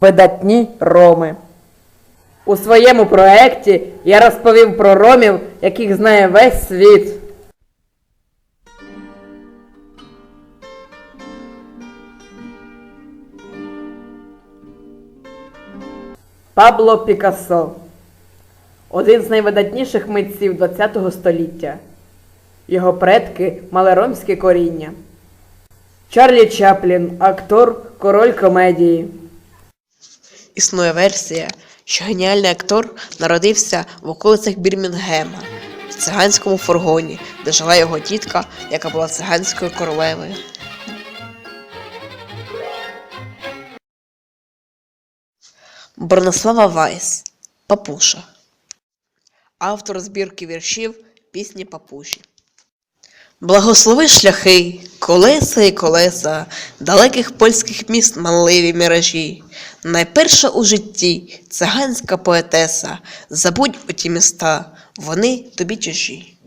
Видатні роми. У своєму проекті я розповів про ромів, яких знає весь світ. Пабло Пікассо один з найвидатніших митців ХХ століття. Його предки мали ромське коріння. Чарлі Чаплін, актор, король комедії. Існує версія, що геніальний актор народився в околицях Бірмінгема в циганському фургоні, де жила його тітка, яка була циганською королевою. Бронислава Вайс Папуша. Автор збірки віршів пісні Папуші. Благослови шляхи, колеса і колеса, далеких польських міст манливі міражі. Найперша у житті циганська поетеса, забудь оті міста, вони тобі чужі.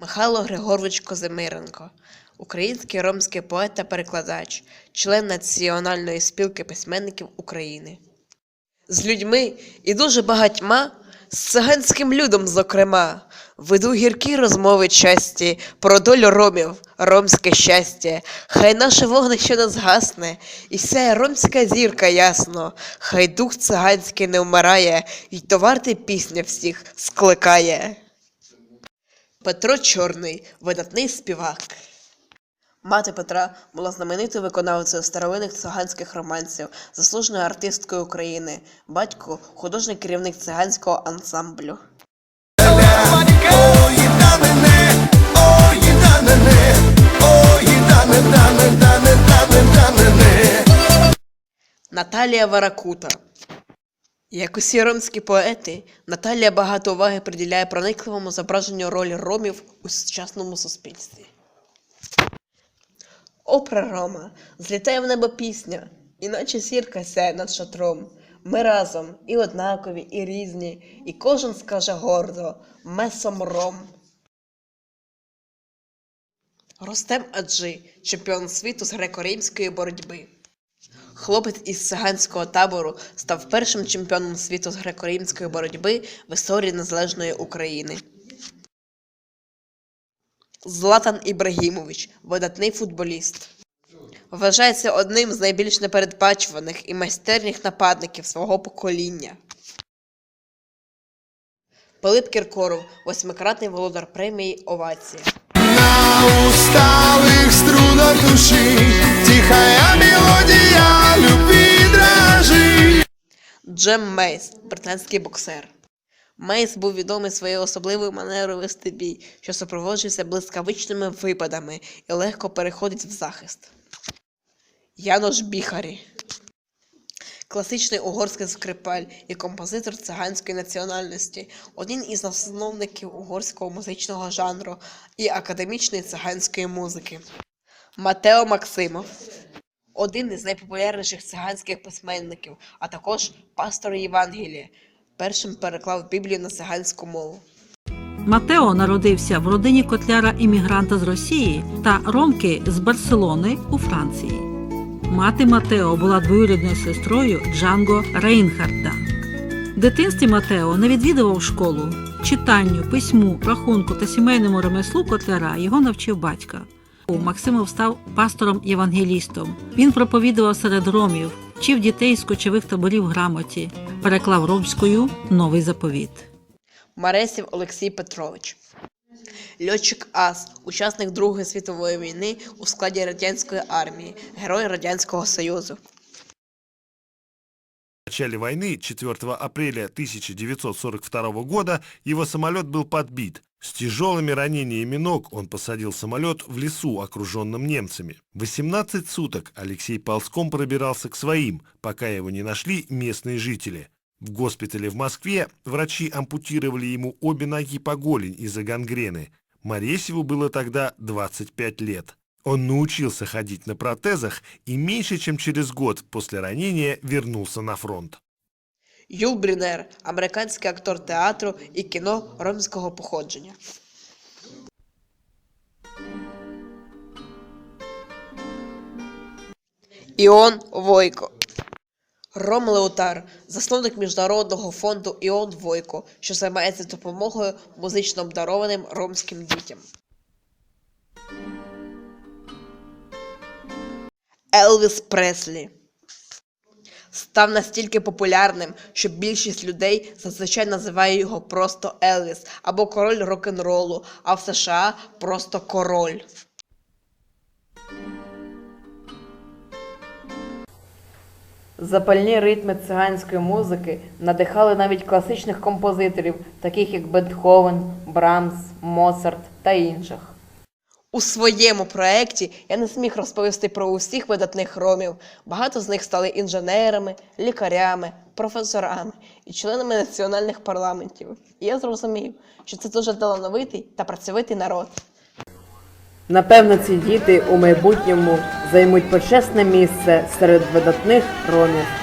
Михайло Григорович Козимиренко, український ромський поет та перекладач, член Національної спілки письменників України. З людьми і дуже багатьма, з циганським людом, зокрема, веду гіркі розмови часті про долю ромів, ромське щастя. Хай наше вогнище не згасне, і сяє ромська зірка ясно, хай дух циганський не вмирає, і товарти пісня всіх скликає. Петро Чорний, видатний співак. Мати Петра була знаменитою виконавцею старовинних циганських романсів, заслуженою артисткою України, батько художній керівник циганського ансамблю. Наталія Варакута. Як усі ромські поети, Наталія багато уваги приділяє проникливому зображенню ролі ромів у сучасному суспільстві. Опра Рома, злітає в небо пісня, іначе сірка сяє над шатром. Ми разом і однакові, і різні, і кожен скаже гордо месом ром. Ростем Аджи, чемпіон світу з греко-римської боротьби. Хлопець із циганського табору став першим чемпіоном світу з греко-римської боротьби в історії незалежної України. Златан Ібрагімович, видатний футболіст. Вважається одним з найбільш непередбачуваних і майстерніх нападників свого покоління. Пилип Кіркоров, восьмикратний володар премії Овація. На усталых струнах души Тихая мелодия любви дрожит Джем Мейс, британський боксер. Мейс був відомий своєю особливою манерою вести бій, що супроводжується блискавичними випадами і легко переходить в захист. Янош Біхарі. Класичний угорський скрипаль і композитор циганської національності, один із засновників угорського музичного жанру і академічної циганської музики. Матео Максимов один із найпопулярніших циганських письменників, а також пастор Євангелія. Першим переклав Біблію на циганську мову. Матео народився в родині котляра-іммігранта з Росії та Ромки з Барселони у Франції. Мати Матео була двоюрідною сестрою Джанго Рейнхарда. В дитинстві Матео не відвідував школу. Читанню, письму, рахунку та сімейному ремеслу котляра його навчив батька. Максимов став пастором-євангелістом. Він проповідував серед ромів, вчив дітей з кочових таборів грамоті, переклав ромською новий заповіт. Маресів Олексій Петрович. Льотчик Ас, учасник Другої світової війни у складі радянської армії, герой Радянського Союзу. Начале войны, 4 апреля 1942 года, его самолет был подбит. С тяжелыми ранениями ног он посадил самолет в лесу, окруженном немцами. 18 суток Алексей ползком пробирался к своим, пока его не нашли местные жители. В госпитале в Москве врачи ампутировали ему обе ноги по голень из-за гангрены. Моресеву было тогда 25 лет. Он научился ходить на протезах и меньше чем через год после ранения вернулся на фронт. Юл Брюнер, американський актор театру і кіно ромського походження. Іон Войко. Ром Леотар, засновник міжнародного фонду Іон Войко, що займається допомогою музично обдарованим ромським дітям. Елвіс Преслі став настільки популярним, що більшість людей зазвичай називає його просто Елвіс або король рок-н-ролу, а в США просто король. Запальні ритми циганської музики надихали навіть класичних композиторів, таких як Бетховен, Брамс, Моцарт та інших. У своєму проєкті я не зміг розповісти про усіх видатних ромів. Багато з них стали інженерами, лікарями, професорами і членами національних парламентів. І я зрозумів, що це дуже талановитий та працьовитий народ. Напевно, ці діти у майбутньому займуть почесне місце серед видатних ромів.